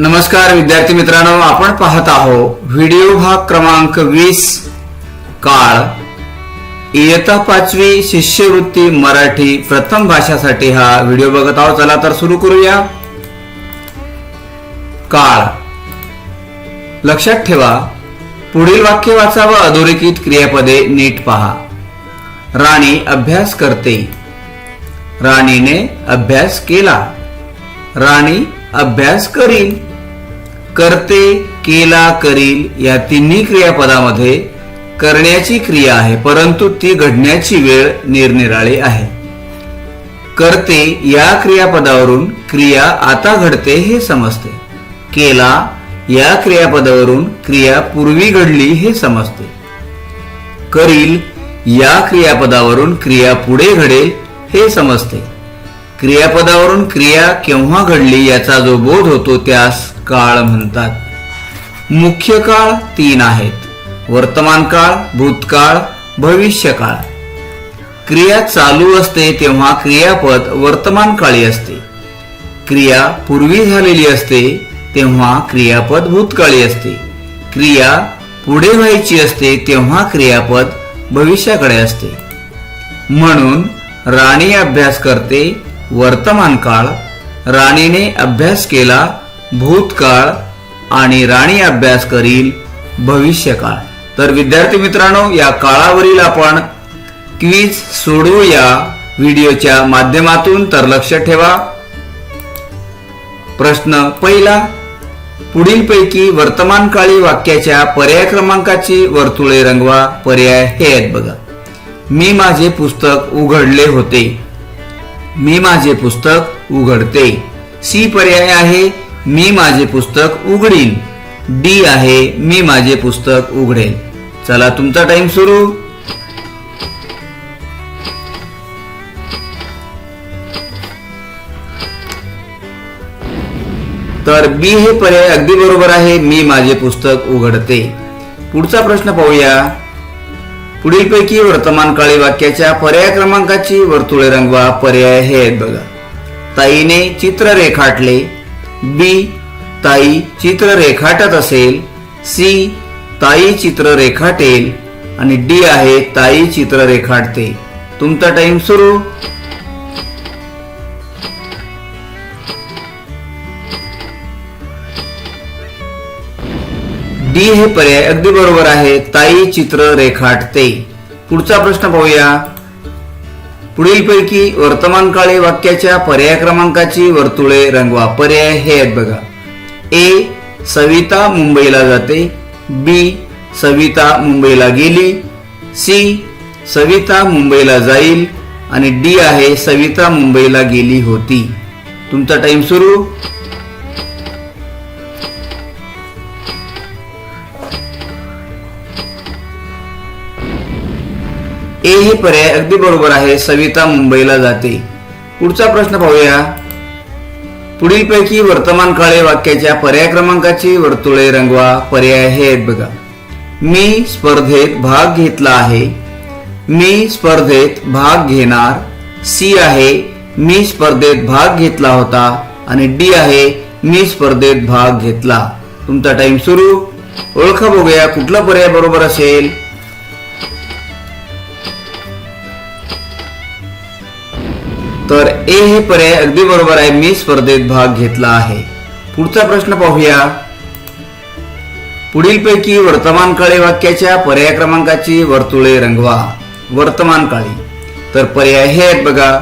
नमस्कार विद्यार्थी मित्रांनो आपण पाहत आहोत व्हिडिओ भाग क्रमांक वीस काळ इयत्ता पाचवी शिष्यवृत्ती मराठी प्रथम भाषासाठी हा व्हिडिओ बघत आहोत. चला तर सुरू करूया. काळ. लक्षात ठेवा पुढील वाक्य वाचा व अधोरेखित क्रियापदे नीट पहा. राणी अभ्यास करते. राणीने अभ्यास केला. राणी अभ्यास करील करते केला करील या तिन्ही क्रियापदामध्ये करण्याची क्रिया आहे परंतु ती घडण्याची वेळ निरनिराळी आहे. करते या क्रियापदावरून क्रिया आता घडते हे समजते. केला या क्रियापदावरून क्रिया पूर्वी घडली हे समजते. करील या क्रियापदावरून क्रिया पुढे घडेल हे समजते. क्रियापदावरून क्रिया केव्हा घडली याचा जो बोध होतो त्यास काळ म्हणतात. मुख्य काळ तीन आहेत. वर्तमान काळ भूतकाळ भविष्यकाळ. क्रिया चालू असते तेव्हा क्रियापद वर्तमान काळी असते. क्रिया पूर्वी झालेली असते तेव्हा क्रियापद भूतकाळी असते. क्रिया पुढे व्हायची असते तेव्हा क्रियापद भविष्याकडे असते. म्हणून राणी अभ्यास करते वर्तमान काळ राणीने अभ्यास केला भूतकाळ आणि राणी अभ्यास करील भविष्यकाळ. तर विद्यार्थी मित्रांनो या काळावरील आपण क्वीज सोडवू या व्हिडिओच्या माध्यमातून तर लक्ष ठेवा. प्रश्न पहिला पुढीलपैकी वर्तमान काळी वाक्याच्या पर्याय क्रमांकाची वर्तुळे रंगवा. पर्याय हे आहेत बघा. मी माझे पुस्तक उघडले होते. मी माझे पुस्तक उघडते. सी पर्याय आहे मी माझे पुस्तक उघडीन. डी आहे मी माझे पुस्तक उघडेल चला तुमचा टाइम सुरू. तर बी हे पर्याय अगदी बरोबर आहे मी माझे पुस्तक उघडते. पुढचा प्रश्न पाहूया. पुढीलपैकी वर्तमान काळी वाक्याच्या पर्याय क्रमांकाची वर्तुळे रंगवा पर्याय हे आहेत बघा. ताईने चित्र रेखाटले बी ताई चित्र रेखाटत असेल. सी ताई चित्र रेखाटेल आणि डी आहे ताई चित्र रेखाटते तुमचा टाइम सुरू. डी हे पर्याय अगदी बरोबर आहे ताई चित्र रेखाटते पुढचा प्रश्न पाहूया. पुढीलपैकी वर्तमान काळी वाक्याच्या पर्याय क्रमांकाची वर्तुळे रंगवा. पर्याय हे आहेत बघा. ए सविता मुंबईला जाते. बी सविता मुंबईला गेली. सी सविता मुंबईला जाईल. आणि डी आहे सविता मुंबईला गेली होती. तुमचा टाइम सुरू. ए हे पर्याय अगदी बरोबर आहे. सविता मुंबईला जाते. पुढचा प्रश्न पाहूया. पुढीलपैकी वर्तमान काळे वाक्याच्या पर्याय क्रमांकाची वर्तुळे रंगवा. पर्याय हे आहेत बघा. मी स्पर्धेत भाग घेतला आहे. मी स्पर्धेत भाग घेणार. सी आहे मी स्पर्धेत भाग घेतला होता. आणि डी आहे मी स्पर्धेत भाग घेतला. तुमचा टाइम सुरू. ओळखा बघूया कुठला पर्याय बरोबर असेल. तर ए हे पर्याय अगदी बरोबर आहे. मी स्पर्धेत भाग घेतला आहे. पुढचा प्रश्न पाहूया. पुढीलपैकी वर्तमान काळी वाक्याच्या पर्याय क्रमांकाची वर्तुळे रंगवा. वर्तमान काळी. तर पर्याय हे आहेत बघा.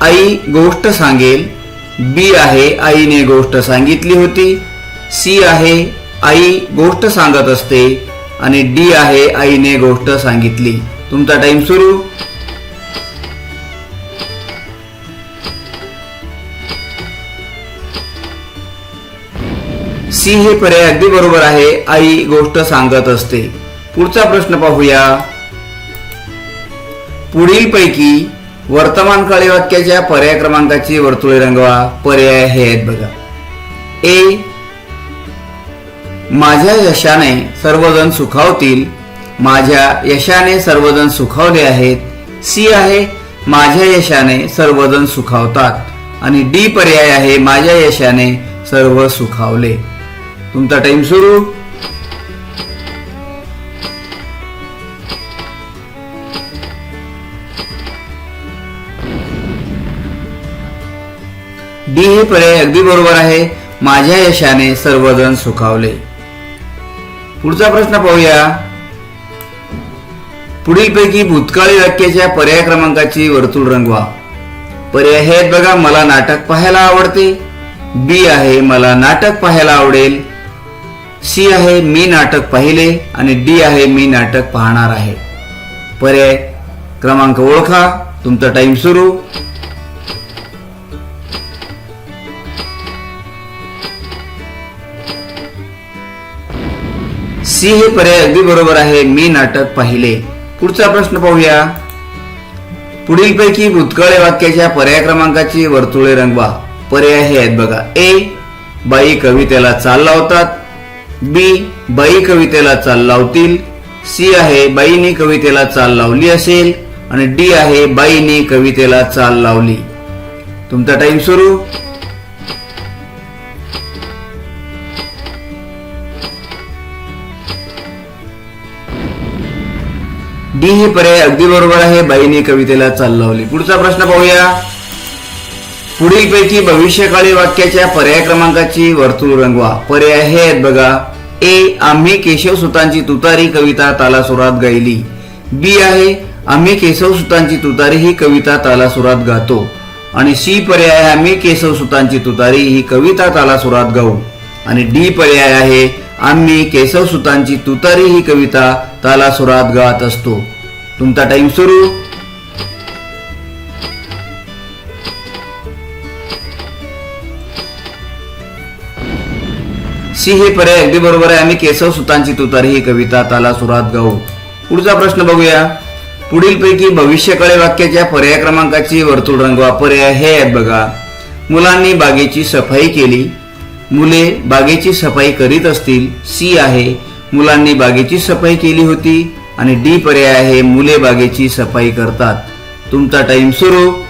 आई गोष्ट सांगेल. बी आहे आईने गोष्ट सांगितली होती. सी आहे आई गोष्ट सांगत असते. आणि डी आहे आईने गोष्ट सांगितली. तुमचा टाइम सुरू. सी हे पर्याय अगदी बरोबर आहे. आई गोष्ट सांगत असते. पुढचा प्रश्न पाहूया. पुढीलपैकी वर्तमान काळी वाक्याच्या पर्याय क्रमांकाची वर्तुळे रंगवा. पर्याय हे आहेत बघा. ए. माझ्या यशाने सर्वजण सुखावतील. माझ्या यशाने सर्वजण सुखावले आहेत. सी आहे माझ्या यशाने सर्वजण सुखावतात. आणि डी पर्याय आहे माझ्या यशाने सर्व सुखावले. तुमचा टाइम सुरू. डी हे पर्याय अगदी बरोबर आहे. माझ्या यशाने सर्वजण सुखावले. पुढचा प्रश्न पाहूया. पुढीलपैकी भूतकाळी वाक्याच्या पर्याय क्रमांकाची वर्तुळ रंगवा. पर्याय हे बघा मला नाटक पाहायला आवडते. बी आहे मला नाटक पाहायला आवडेल. सी आहे मी नाटक पाहिले आणि डी आहे मी नाटक पाहणार आहे. पर्याय क्रमांक ओळखा. तुमचा टाइम सुरू. सी हे पर्याय अगदी बरोबर आहे मी नाटक पाहिले. पुढचा प्रश्न पाहूया. पुढीलपैकी भूतकाळी वाक्याच्या पर्याय क्रमांकाची वर्तुळे रंगवा. पर्याय हे आहेत बघा. ए बाई कवितेला चाल लावतात बी बाई कवितेला चाल लावतील. सी आहे बाईने कवितेला चाल लावली असेल. आणि डी आहे बाईने कवितेला चाल लावली. तुमचा टाइम सुरू. डी हे पर्याय अगदी बरोबर आहे बाईने कवितेला चाल लावली. पुढचा प्रश्न पाहूया. पुढीलपैकी भविष्यकाळी वाक्याच्या पर्याय क्रमांकाची वर्तुळ रंगवा. पर्याय हे आहेत बघा. ए आम्ही केशव सुतांची तुतारी कविता तालासुरात गायली. बी आहे आम्ही केशव सुतांची तुतारी ही कविता तालासुरात गातो. आणि सी पर्याय आहे आम्ही केशव सुतांची तुतारी ही कविता तालासुरात गाऊ. आणि डी पर्याय आहे आम्ही केशव सुतांची तुतारी ही कविता तालासुरात गात असतो. तुमचा टाइम सुरू. सी हे पर्याय अगदी बरोबर आहे. आम्ही केशव सुतांची तुतारी ही कविता ताला सुरात गाऊ. पुढचा प्रश्न बघूया. पुढीलपैकी भविष्यकाळे वाक्याच्या पर्याय क्रमांकाची वर्तुळ रंगवा पर्याय हे आहेत बघा. मुलांनी बागेची सफाई केली. मुले बागेची सफाई करीत असतील. सी आहे. मुलांनी बागेची सफाई केली होती. आणि डी पर्याय आहे. मुले बागेची सफाई करतात. तुमचा टाइम सुरू.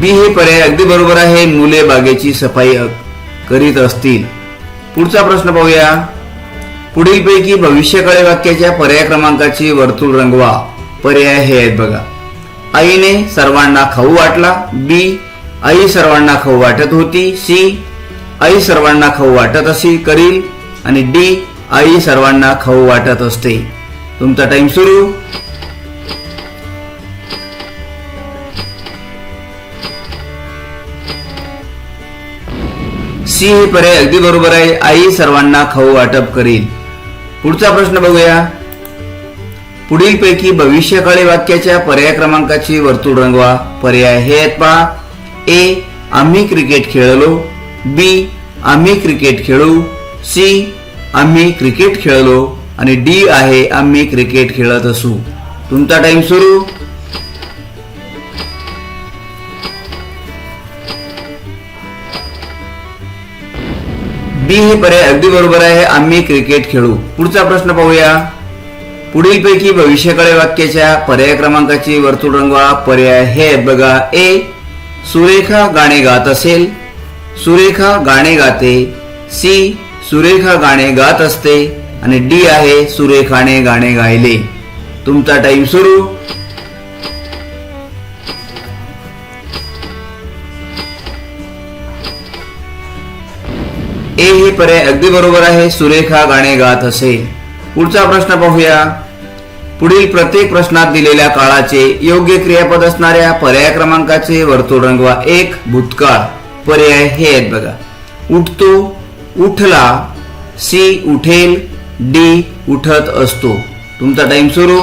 बी हे पर्याय अगदी बरोबर आहे. मुले बागेची सफाई करीत असतील. पुढचा प्रश्न पाहूया. पुढीलपैकी भविष्यकाळी वाक्याच्या पर्याय क्रमांकाची वर्तुळ रंगवा. पर्याय हे आहेत बघा. आईने सर्वांना खाऊ वाटला. बी आई सर्वांना खाऊ वाटत होती. सी आई सर्वांना खाऊ वाटत अशी करील. आणि डी आई सर्वांना खाऊ वाटत असते. तुमचा टाइम सुरू. सी हे पर्याय अगदी बरोबर आहे. आई सर्वांना खाऊ वाटप करील पुढचा प्रश्न बघूया. पुढीलपैकी भविष्यकाळी वाक्याच्या पर्याय क्रमांकाची वर्तुळ रंगवा. पर्याय हे आहेत पहा. ए आम्ही क्रिकेट खेळलो. बी आम्ही क्रिकेट खेळू. सी आम्ही क्रिकेट खेळलो. आणि डी आहे आम्ही क्रिकेट खेळत असू. तुमचा टाइम सुरू. बी हे पर्याय अगदी बरोबर आहे. आम्ही क्रिकेट खेळू. पुढचा प्रश्न पाहूया. पुढीलपैकी भविष्यकाळी वाक्याच्या पर्याय क्रमांकाची वर्तुळ रंगवा पर्याय हे बघा. ए सुरेखा गाणे गात असेल. सुरेखा गाणे गाते. सी सुरेखा गाणे गात असते. आणि डी आहे सुरेखाने गाणे गायले. तुमचा टाइम सुरू. ए हे पर्याय अगदी बरोबर आहे. सुरेखा गाणे गात असेल पुढचा प्रश्न पाहूया. पुढील प्रत्येक प्रश्नात दिलेल्या काळाचे योग्य क्रियापद असणाऱ्या पर्याय क्रमांकाचे वर्तुळ रंगवा एक भूतकाळ. पर्याय हे आहेत बघा. उठतो उठला सी उठेल डी उठत असतो. तुमचा टाइम सुरू.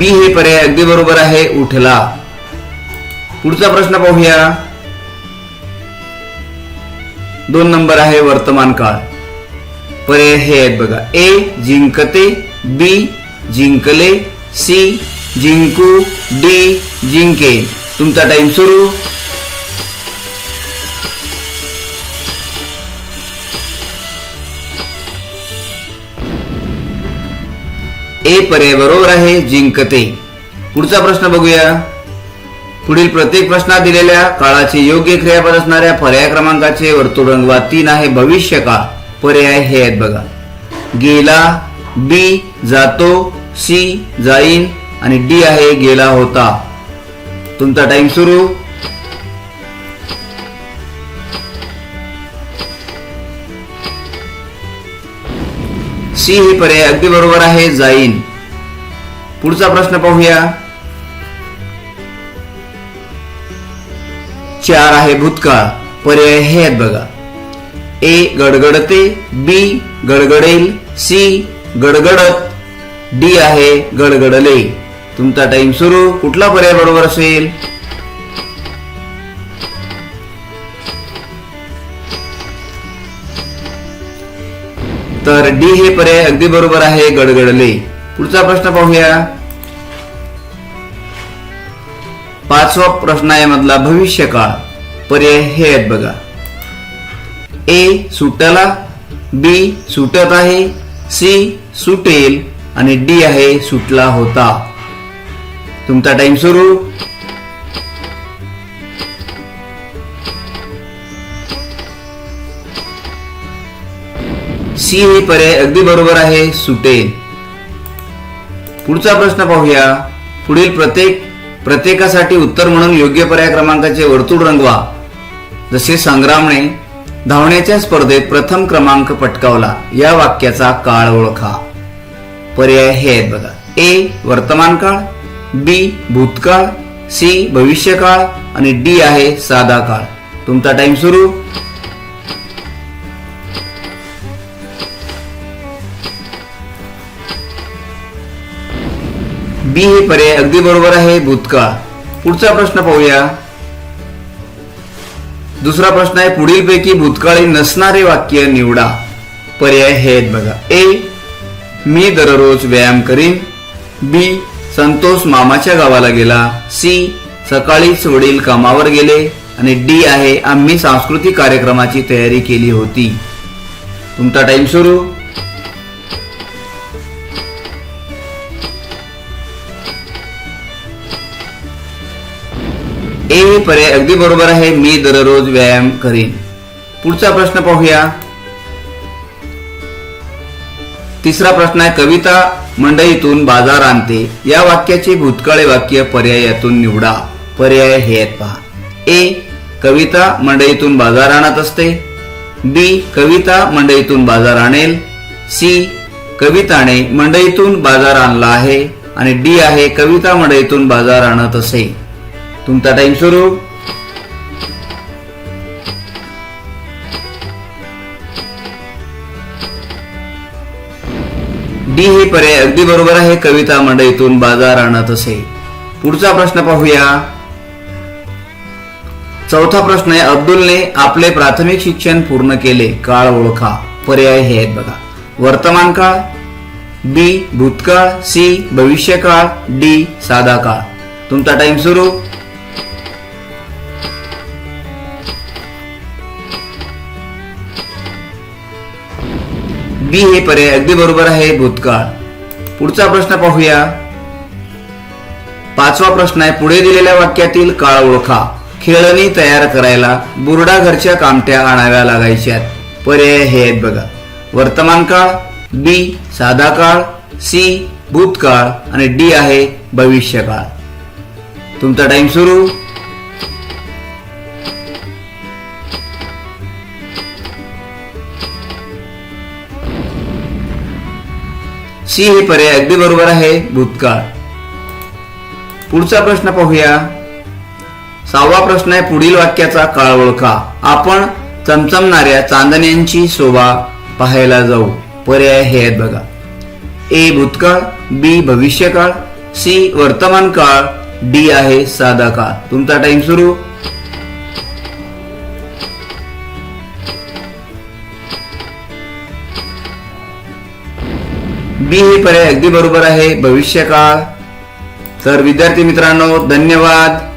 बी हे पर्याय अगदी बरोबर आहे. उठला. पुढचा प्रश्न पाहूया. दोन नंबर आहे वर्तमान काळ. पर्याय हे आहेत बघा. ए जिंकते. बी जिंकले. सी जिंकू. डी जिंके तुमचा टाइम सुरू. ए पर्याय बरोबर आहे जिंकते. पुढचा प्रश्न बघूया. पुढील प्रत्येक प्रश्नात दिलेल्या काळाचे योग्य क्रियापद असणाऱ्या पर्याय क्रमांकाचे वर्तुळ रंगवा तीन आहे भविष्य काळ. पर्याय हे आहेत बघा. गेला बी जातो सी जाईन आणि डी आहे गेला होता. तुमचा टाइम सुरू. सी हे पर्याय अगदी बरोबर आहे जाईन. पुढचा प्रश्न पाहूया. चार आहे भूतकाळ. पर्याय हे आहेत बघा. ए गडगडते. बी गडगडेल. सी गडगडत. डी आहे गडगडले. तुमचा टाइम सुरू. कुठला पर्याय बरोबर असेल? तर डी हे पर्याय अगदी बरोबर आहे गडगडले. पुढचा प्रश्न पाहूया. पाचवा प्रश्न आहे मधला भविष्य काळ. पर्याय हे आहेत बघा. ए सुटला बी सुटत आहे सी सुटेल आणि डी आहे सुटला होता. तुमचा टाइम सुरू. सी हे पर्याय अगदी बरोबर आहे सुटेल पुढचा प्रश्न पाहूया. पुढील प्रत्येक प्रत्येकासाठी उत्तर म्हणून योग्य पर्याय क्रमांकाचे वर्तुळ रंगवा. जसे संग्रामने धावण्याच्या स्पर्धेत प्रथम क्रमांक पटकावला या वाक्याचा काळ ओळखा. पर्याय हे आहेत बघा. ए वर्तमान काळ बी भूतकाळ सी भविष्यकाळ आणि डी आहे साधा काळ. तुमचा टाइम सुरू. बी हे पर्याय अगदी बरोबर आहे भूतकाळ पुढचा प्रश्न पाहूया. दुसरा प्रश्न आहे पुढीलपैकी भूतकाळी नसणारे वाक्य निवडा. पर्याय हे आहेत बघा. ए मी दररोज व्यायाम करीन. बी संतोष मामाच्या गावाला गेला. सी सकाळीच वडील कामावर गेले. आणि डी आहे आम्ही सांस्कृतिक कार्यक्रमाची तयारी केली होती. तुमचा टाइम सुरू. ए पर्याय अगदी बरोबर आहे मी दररोज व्यायाम करीन. पुढचा प्रश्न पाहूया. तिसरा प्रश्न आहे कविता मंडईतून बाजार आणते. या वाक्याचे भूतकाळी वाक्य पर्यायातून निवडा. पर्याय हे आहेत पहा. ए कविता मंडईतून बाजार आणत असते. बी कविता मंडईतून बाजार आणेल. सी कविताने मंडईतून बाजार आणला आहे. आणि डी आहे कविता मंडईतून बाजार आणत असे. तुमचा टाइम सुरू. डी हे पर्याय अगदी बरोबर आहे कविता मंडईतून बाजार आणत असे. पुढचा प्रश्न पाहूया. चौथा प्रश्न आहे अब्दुलने आपले प्राथमिक शिक्षण पूर्ण केले. काळ ओळखा. पर्याय हे आहेत बघा. वर्तमान काळ बी भूतकाळ सी भविष्यकाळ डी साधा काळ. तुमचा टाइम सुरू. बी हे पर्याय अगदी बरोबर आहे भूतकाळ. पुढचा प्रश्न पाहूया. पाचवा प्रश्न आहे पुढे दिलेल्या वाक्यातील काळ ओळखा. खेळणी तयार करायला बुरडा घरच्या कामट्या आणाव्या लागायच्यात पर्याय हे आहेत बघा. वर्तमान काळ बी साधा काळ सी भूतकाळ आणि डी आहे भविष्यकाळ. तुमचा टाइम सुरू. सी हे पर्याय अगदी बरोबर आहे भूतकाळ. पुढचा प्रश्न पाहूया. सहावा प्रश्न आहे पुढील वाक्याचा काळ ओळखा आपण चमचमणाऱ्या चांदण्यांची शोभा पाहायला जाऊ. पर्याय हे आहेत बघा. ए भूतकाळ बी भविष्यकाळ सी वर्तमान काळ डी आहे साधा काळ. तुमचा टाइम सुरू. बी हे पर्याय अगदी बरोबर आहे. भविष्यकाळ. तर विद्यार्थी मित्रांनो धन्यवाद.